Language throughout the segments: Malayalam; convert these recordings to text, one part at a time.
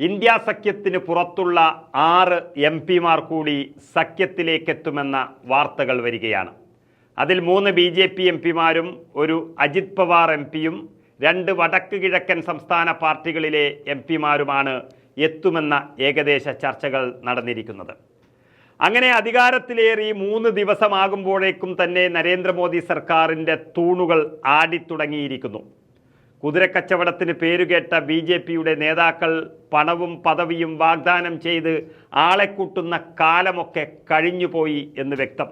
ഇന്ത്യ സഖ്യത്തിന് പുറത്തുള്ള ആറ് എം പിമാർ കൂടി സഖ്യത്തിലേക്കെത്തുമെന്ന വാർത്തകൾ വരികയാണ്. അതിൽ മൂന്ന് ബി ജെ പി എം പിമാരും ഒരു അജിത് പവാർ എം പിയും രണ്ട് വടക്ക് കിഴക്കൻ സംസ്ഥാന പാർട്ടികളിലെ എം പിമാരുമാണ് എത്തുമെന്ന ഏകദേശ ചർച്ചകൾ നടന്നിരിക്കുന്നത്. അങ്ങനെ അധികാരത്തിലേറി മൂന്ന് ദിവസമാകുമ്പോഴേക്കും തന്നെ നരേന്ദ്രമോദി സർക്കാരിന്റെ തൂണുകൾ ആടിത്തുടങ്ങിയിരിക്കുന്നു. കുതിരക്കച്ചവടത്തിന് പേരുകേട്ട ബി ജെ പിയുടെ നേതാക്കൾ പണവും പദവിയും വാഗ്ദാനം ചെയ്ത് ആളെ കൂട്ടുന്ന കാലമൊക്കെ കഴിഞ്ഞുപോയി എന്ന് വ്യക്തം.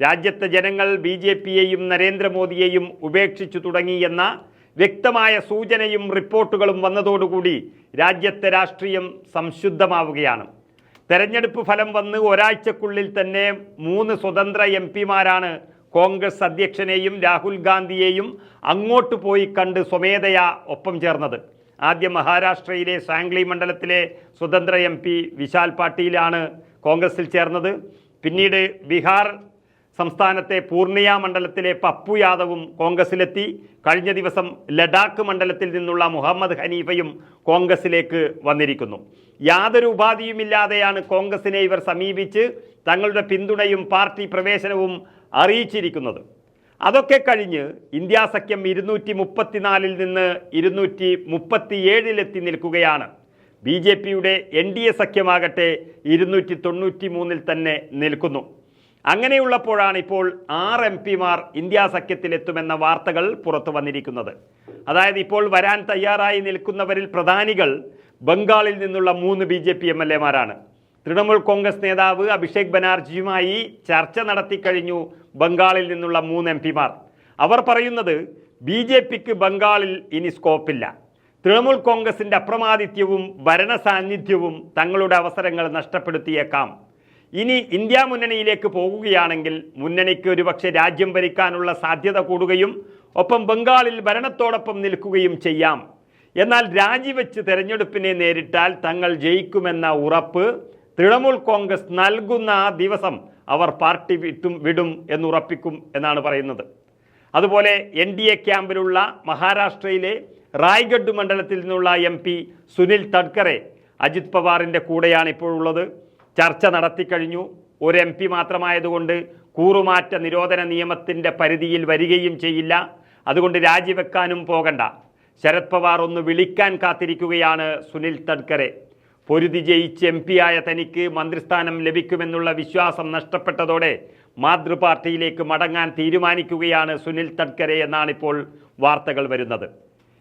രാജ്യത്തെ ജനങ്ങൾ ബി ജെ പിയെയും നരേന്ദ്രമോദിയെയും ഉപേക്ഷിച്ചു തുടങ്ങിയെന്ന വ്യക്തമായ സൂചനയും റിപ്പോർട്ടുകളും വന്നതോടുകൂടി രാജ്യത്തെ രാഷ്ട്രീയം സംശുദ്ധമാവുകയാണ്. തെരഞ്ഞെടുപ്പ് ഫലം വന്ന് ഒരാഴ്ചക്കുള്ളിൽ തന്നെ മൂന്ന് സ്വതന്ത്ര എം പിമാരാണ് കോൺഗ്രസ് അധ്യക്ഷനെയും രാഹുൽ ഗാന്ധിയെയും അങ്ങോട്ട് പോയി കണ്ട് സ്വമേധയാ ഒപ്പം ചേർന്നത്. ആദ്യം മഹാരാഷ്ട്രയിലെ സാംഗ്ലി മണ്ഡലത്തിലെ സ്വതന്ത്ര എം പി വിശാൽ പാട്ടീലാണ് കോൺഗ്രസിൽ ചേർന്നത്. പിന്നീട് ബീഹാർ സംസ്ഥാനത്തെ പൂർണിയ മണ്ഡലത്തിലെ പപ്പു യാദവും കോൺഗ്രസിലെത്തി. കഴിഞ്ഞ ദിവസം ലഡാക്ക് മണ്ഡലത്തിൽ നിന്നുള്ള മുഹമ്മദ് ഹനീഫയും കോൺഗ്രസിലേക്ക് വന്നിരിക്കുന്നു. യാതൊരു ഉപാധിയുമില്ലാതെയാണ് കോൺഗ്രസിനെ ഇവർ സമീപിച്ച് തങ്ങളുടെ പിന്തുണയും പാർട്ടി പ്രവേശനവും അറിയിച്ചിരിക്കുന്നത്. അതൊക്കെ കഴിഞ്ഞ് ഇന്ത്യാ സഖ്യം ഇരുന്നൂറ്റി മുപ്പത്തിനാലിൽ നിന്ന് ഇരുന്നൂറ്റി മുപ്പത്തിയേഴിലെത്തി നിൽക്കുകയാണ്. ബി ജെ പിയുടെ എൻ ഡി എ സഖ്യമാകട്ടെ ഇരുന്നൂറ്റി തൊണ്ണൂറ്റി മൂന്നിൽ തന്നെ നിൽക്കുന്നു. അങ്ങനെയുള്ളപ്പോഴാണ് ഇപ്പോൾ ആറ് എം പിമാർ ഇന്ത്യാ സഖ്യത്തിലെത്തുമെന്ന വാർത്തകൾ പുറത്തു വന്നിരിക്കുന്നത്. അതായത് ഇപ്പോൾ വരാൻ തയ്യാറായി നിൽക്കുന്നവരിൽ പ്രധാനികൾ ബംഗാളിൽ നിന്നുള്ള മൂന്ന് B J P M L എമാരാണ് Trinamool Congress നേതാവ് അഭിഷേക് ബനാർജിയുമായി ചർച്ച നടത്തിക്കഴിഞ്ഞു ബംഗാളിൽ നിന്നുള്ള മൂന്ന് എം പിമാർ. അവർ പറയുന്നത് ബി ജെ പിക്ക് ബംഗാളിൽ ഇനി സ്കോപ്പില്ല. തൃണമൂൽ കോൺഗ്രസിന്റെ അപ്രമാദിത്യവും ഭരണ സാന്നിധ്യവും തങ്ങളുടെ അവസരങ്ങൾ നഷ്ടപ്പെടുത്തിയേക്കാം. ഇനി ഇന്ത്യ മുന്നണിയിലേക്ക് പോകുകയാണെങ്കിൽ മുന്നണിക്ക് ഒരുപക്ഷെ രാജ്യം ഭരിക്കാനുള്ള സാധ്യത കൂടുകയും ഒപ്പം ബംഗാളിൽ ഭരണത്തോടൊപ്പം നിൽക്കുകയും ചെയ്യാം. എന്നാൽ രാജിവെച്ച് തെരഞ്ഞെടുപ്പിനെ നേരിട്ടാൽ തങ്ങൾ ജയിക്കുമെന്ന ഉറപ്പ് തൃണമൂൽ കോൺഗ്രസ് നൽകുന്ന ആ ദിവസം അവർ പാർട്ടി വിട്ടും വിടും എന്നുറപ്പിക്കും എന്നാണ് പറയുന്നത്. അതുപോലെ എൻ ഡി എ ക്യാമ്പിലുള്ള മഹാരാഷ്ട്രയിലെ റായ്ഗഡ് മണ്ഡലത്തിൽ നിന്നുള്ള എം പി സുനിൽ തഡ്കറെ അജിത് പവാറിന്റെ കൂടെയാണ് ഇപ്പോഴുള്ളത്. ചർച്ച നടത്തിക്കഴിഞ്ഞു ഒരു എം പി മാത്രമായതുകൊണ്ട് കൂറുമാറ്റ നിരോധന നിയമത്തിന്റെ പരിധിയിൽ വരികയും ചെയ്യില്ല. അതുകൊണ്ട് രാജിവെക്കാനും പോകണ്ട. ശരത് പവാർ ഒന്ന് വിളിക്കാൻ കാത്തിരിക്കുകയാണ് സുനിൽ തഡ്കറെ. പൊരുതി ജയിച്ച് എം ആയ തനിക്ക് മന്ത്രിസ്ഥാനം ലഭിക്കുമെന്നുള്ള വിശ്വാസം നഷ്ടപ്പെട്ടതോടെ മാതൃപാർട്ടിയിലേക്ക് മടങ്ങാൻ തീരുമാനിക്കുകയാണ് സുനിൽ തഡ്കരെ എന്നാണിപ്പോൾ വാർത്തകൾ വരുന്നത്.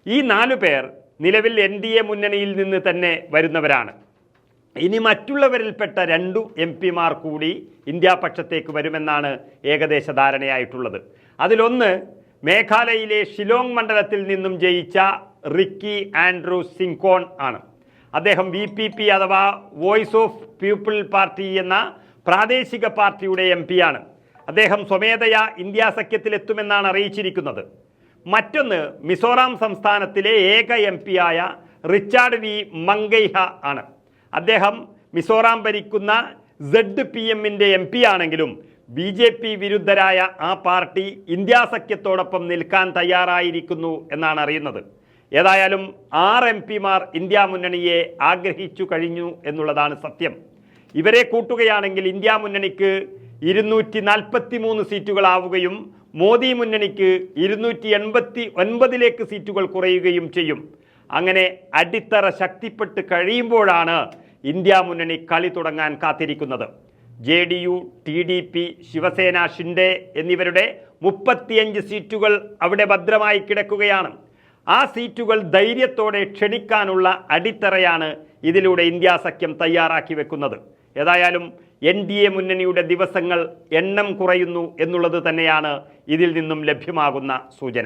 ഈ നാലു പേർ നിലവിൽ എൻ ഡി എ മുന്നണിയിൽ നിന്ന് തന്നെ വരുന്നവരാണ്. ഇനി മറ്റുള്ളവരിൽപ്പെട്ട രണ്ടു എം പിമാർ കൂടി ഇന്ത്യാപക്ഷത്തേക്ക് വരുമെന്നാണ് ഏകദേശ ധാരണയായിട്ടുള്ളത്. അതിലൊന്ന് മേഘാലയയിലെ ഷിലോങ് മണ്ഡലത്തിൽ നിന്നും ജയിച്ച റിക്കി ആൻഡ്രൂ സിങ്കോൺ ആണ്. അദ്ദേഹം വി പി പി അഥവാ വോയിസ് ഓഫ് പീപ്പിൾ പാർട്ടി എന്ന പ്രാദേശിക പാർട്ടിയുടെ എം ആണ്. അദ്ദേഹം സ്വമേധയാ ഇന്ത്യ സഖ്യത്തിലെത്തുമെന്നാണ് അറിയിച്ചിരിക്കുന്നത്. മറ്റൊന്ന് മിസോറാം സംസ്ഥാനത്തിലെ ഏക എം ആയ റിച്ചാർഡ് വി മങ്കൈഹ ആണ്. അദ്ദേഹം മിസോറാം ഭരിക്കുന്ന സെഡ് പി എമ്മിന്റെ എം പി ആണെങ്കിലും ബി ജെ പി വിരുദ്ധരായ ആ പാർട്ടി ഇന്ത്യ സഖ്യത്തോടൊപ്പം നിൽക്കാൻ തയ്യാറായിരിക്കുന്നു എന്നാണ് അറിയുന്നത്. ഏതായാലും ആറ് എം പിമാർ ഇന്ത്യ മുന്നണിയെ ആഗ്രഹിച്ചു കഴിഞ്ഞു എന്നുള്ളതാണ് സത്യം. ഇവരെ കൂട്ടുകയാണെങ്കിൽ ഇന്ത്യ മുന്നണിക്ക് ഇരുന്നൂറ്റി നാൽപ്പത്തി മൂന്ന് സീറ്റുകളാവുകയും മോദി മുന്നണിക്ക് ഇരുന്നൂറ്റി എൺപത്തി ഒൻപതിലേക്ക് സീറ്റുകൾ കുറയുകയും ചെയ്യും. അങ്ങനെ അടിത്തറ ശക്തിപ്പെട്ട് കഴിയുമ്പോഴാണ് ഇന്ത്യ മുന്നണി കളി തുടങ്ങാൻ കാത്തിരിക്കുന്നത്. J D U T D P Shivsena Shinde എന്നിവരുടെ മുപ്പത്തിയഞ്ച് സീറ്റുകൾ അവിടെ ഭദ്രമായി കിടക്കുകയാണ്. ആ സീറ്റുകൾ ധൈര്യത്തോടെ ക്ഷണിക്കാനുള്ള അടിത്തറയാണ് ഇതിലൂടെ ഇന്ത്യ സഖ്യം തയ്യാറാക്കി വെക്കുന്നത്. ഏതായാലും എൻ ഡി എ മുന്നണിയുടെ ദിവസങ്ങൾ എണ്ണം കുറയുന്നു എന്നുള്ളത് തന്നെയാണ് ഇതിൽ നിന്നും ലഭ്യമാകുന്ന സൂചന.